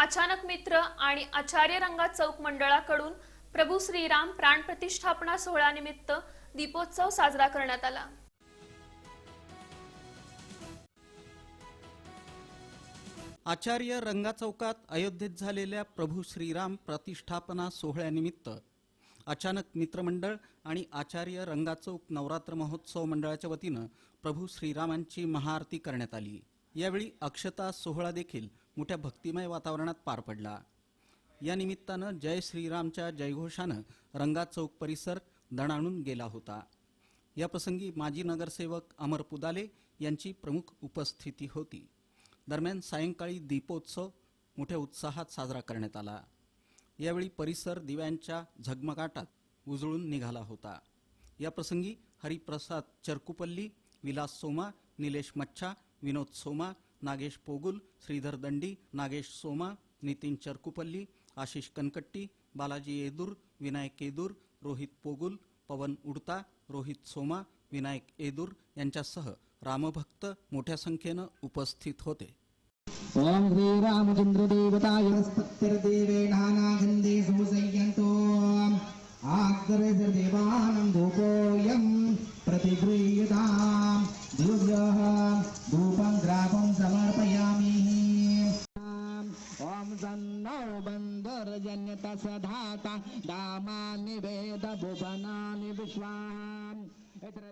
अचानक मित्र आणि आचार्य रंगा चौक मंडळाकडून प्रभू श्रीराम प्राण प्रतिष्ठापना सोहळ्यानिमित्त दीपोत्सव साजरा करण्यात आला. आचार्य रंगा चौकात अयोध्येत झालेल्या प्रभू श्रीराम प्रतिष्ठापना सोहळ्यानिमित्त अचानक मित्रमंडळ आणि आचार्य रंगा चौक नवरात्र महोत्सव मंडळाच्या वतीनं प्रभू श्रीरामांची महाआरती करण्यात आली. यावेळी अक्षता सोहळा देखील मोठ्या भक्तिमय वातावरणात पार पडला. या निमित्तानं जय श्रीरामच्या जयघोषानं रंगा चौक परिसर दणाणून गेला होता. या प्रसंगी माजी नगरसेवक अमर पुदाले यांची प्रमुख उपस्थिती होती. दरम्यान सायंकाळी दीपोत्सव मोठ्या उत्साहात साजरा करण्यात आला. यावेळी परिसर दिव्यांच्या झगमगाटात उजळून निघाला होता. या प्रसंगी हरिप्रसाद चरकुपल्ली विलास सोमा निलेश मच्छा विनोद सोमा नागेश पोगुल श्रीधर दंडी नागेश सोमा नितीन चरकुपल्ली आशिष कनकट्टी बालाजी येदूर विनायक येदूर रोहित पोगुल पवन उडता रोहित सोमा विनायक येदूर यांच्यासह रामभक्त मोठ्या संख्येनं उपस्थित होते. ओम श्री ॐ श्रीरामचन्द्रदेवताय नमस्पत्तिर्देवेणानागन्धे सुसंयन्तो आग्रजदेवानं धूपोऽयं प्रतिगृह्यताम् दिव्यः बन्धर्जन्यत सधाता दामानि वेद भुवनानि विश्वाम् यत्र